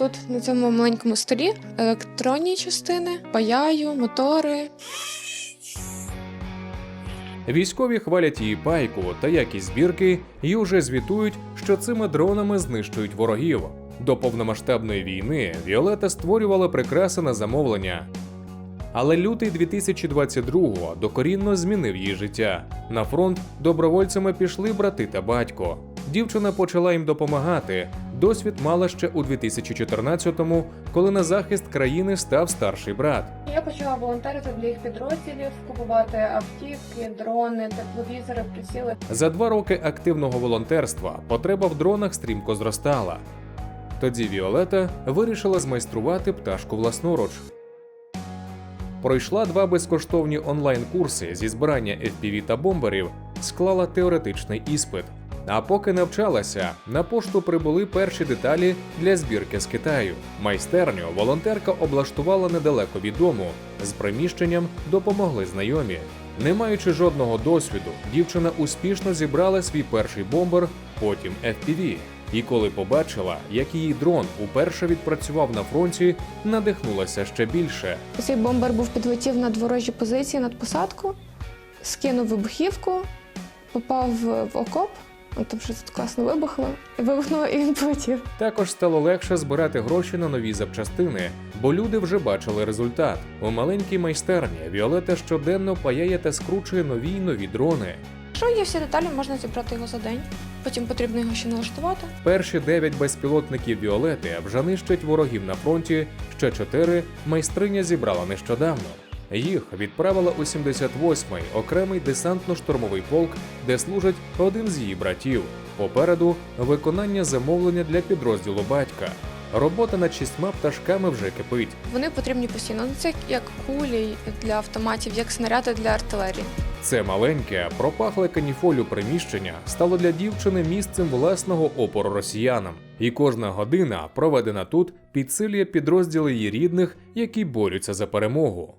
Тут на цьому маленькому столі електронні частини, паяю, мотори. Військові хвалять її пайку та якість збірки і вже звітують, що цими дронами знищують ворогів. До повномасштабної війни Віолета створювала прикраси на замовлення. Але лютий 2022-го докорінно змінив її життя. На фронт добровольцями пішли брати та батько. Дівчина почала їм допомагати. Досвід мала ще у 2014-му, коли на захист країни став старший брат. Я почала волонтерити для їх підрозділів, купувати автівки, дрони, тепловізори, приціли. За два роки активного волонтерства потреба в дронах стрімко зростала. Тоді Віолета вирішила змайструвати пташку власноруч. Пройшла два безкоштовні онлайн-курси зі збирання FPV та бомберів, склала теоретичний іспит. А поки навчалася, на пошту прибули перші деталі для збірки з Китаю. Майстерню волонтерка облаштувала недалеко від дому. З приміщенням допомогли знайомі. Не маючи жодного досвіду, дівчина успішно зібрала свій перший бомбер, потім FPV. І коли побачила, як її дрон уперше відпрацював на фронті, надихнулася ще більше. Цей бомбер був підлетів над ворожі позиції над посадку, скинув вибухівку, попав в окоп. От Там щось тут класно вибухло, і вибухнуло, і він полетів. Також стало легше збирати гроші на нові запчастини, бо люди вже бачили результат. У маленькій майстерні Віолета щоденно паяє та скручує нові й нові дрони. Якщо є всі деталі, можна зібрати його за день. Потім потрібно його ще налаштувати. Перші дев'ять безпілотників Віолети вже нищать ворогів на фронті. Ще чотири майстриня зібрала нещодавно. Їх відправила у 78-й окремий десантно-штурмовий полк, де служить один з її братів. Попереду виконання замовлення для підрозділу батька. Робота над шістьма пташками вже кипить. Вони потрібні постійно. Ну, Це як кулі для автоматів, як снаряди для артилерії. Це маленьке, пропахле каніфолю приміщення стало для дівчини місцем власного опору росіянам, і кожна година, проведена тут, підсилює підрозділи її рідних, які борються за перемогу.